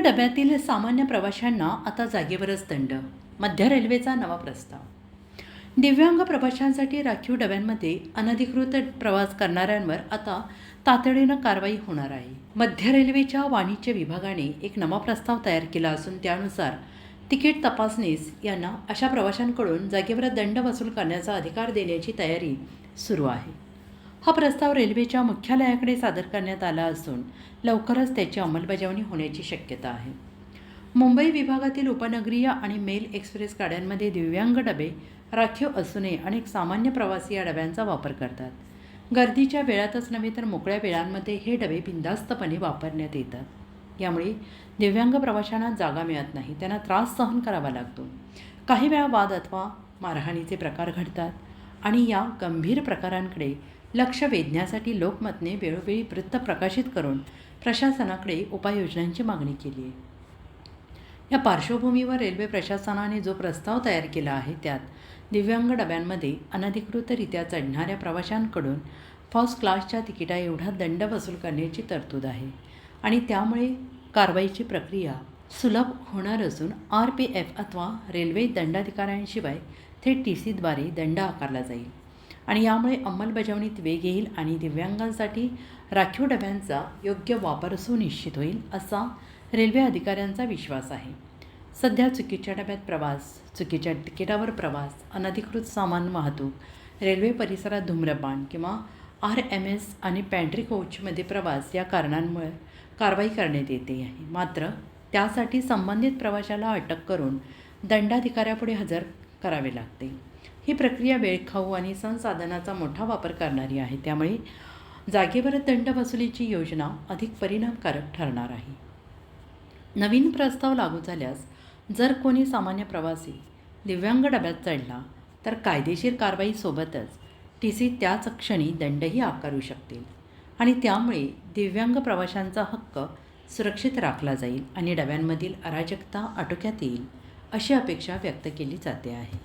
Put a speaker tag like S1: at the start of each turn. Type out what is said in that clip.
S1: डब्यातील सामान्य प्रवाशांना आता जागेवरच दंड मध्य रेल्वेचा नवा प्रस्ताव. दिव्यांग प्रवाशांसाठी राखीव डब्यांमध्ये अनधिकृत प्रवास करणाऱ्यांवर आता तातडीनं कारवाई होणार आहे. मध्य रेल्वेच्या वाणिज्य विभागाने एक नवा प्रस्ताव तयार केला असून त्यानुसार तिकीट तपासणीस यांना अशा प्रवाशांकडून जागेवर दंड वसूल करण्याचा अधिकार देण्याची तयारी सुरू आहे. हा प्रस्ताव रेल्वेच्या मुख्यालयाकडे सादर करण्यात आला असून लवकरच त्याची अंमलबजावणी होण्याची शक्यता आहे. मुंबई विभागातील उपनगरीय आणि मेल एक्सप्रेस गाड्यांमध्ये दिव्यांग डबे राखीव असूनही अनेक सामान्य प्रवासी या डब्यांचा वापर करतात. गर्दीच्या वेळातच नव्हे तर मोकळ्या वेळांमध्ये हे डबे बिंदास्तपणे वापरण्यात येतात. यामुळे दिव्यांग प्रवाशांना जागा मिळत नाही त्यांना त्रास सहन करावा लागतो. काही वेळा वाद अथवा मारहाणीचे प्रकार घडतात. आणि या गंभीर प्रकारांकडे लक्ष वेधण्यासाठी लोकमतने वेळोवेळी वृत्त प्रकाशित करून प्रशासनाकडे उपाययोजनांची मागणी केली आहे. या पार्श्वभूमीवर रेल्वे प्रशासनाने जो प्रस्ताव तयार केला आहे त्यात दिव्यांग डब्यांमध्ये अनधिकृतरित्या चढणाऱ्या प्रवाशांकडून फर्स्ट क्लासच्या तिकिटा एवढा दंड वसूल करण्याची तरतूद आहे आणि त्यामुळे कारवाईची प्रक्रिया सुलभ होणार असून आर पी एफ अथवा रेल्वे दंडाधिकाऱ्यांशिवाय थेट टी सीद्वारे दंड आकारला जाईल. आणि यामुळे अंमलबजावणीत वेग येईल आणि दिव्यांगांसाठी राखीव डब्यांचा योग्य वापर सुनिश्चित होईल असा रेल्वे अधिकाऱ्यांचा विश्वास आहे. सध्या चुकीच्या डब्यात प्रवास चुकीच्या तिकिटावर प्रवास अनधिकृत सामान वाहतूक रेल्वे परिसरात धूम्रपान किंवा आर एम एस आणि पॅन्ट्री कोचमध्ये प्रवास या कारणांमुळे कारवाई करण्यात येते आहे. मात्र त्यासाठी संबंधित प्रवाशाला अटक करून दंडाधिकाऱ्यापुढे हजर करावे लागते. ही प्रक्रिया वेळखाऊ आणि संसाधनाचा मोठा वापर करणारी आहे. त्यामुळे जागेवर दंड वसुलीची योजना अधिक परिणामकारक ठरणार आहे. नवीन प्रस्ताव लागू झाल्यास जर कोणी सामान्य प्रवासी दिव्यांग डब्यात चढला तर कायदेशीर कारवाईसोबतच टी सी त्याच क्षणी दंडही आकारू शकतील. आणि त्यामुळे दिव्यांग प्रवाशांचा हक्क सुरक्षित राखला जाईल आणि डब्यांमधील अराजकता आटोक्यात येईल अशी अपेक्षा व्यक्त केली जाते आहे.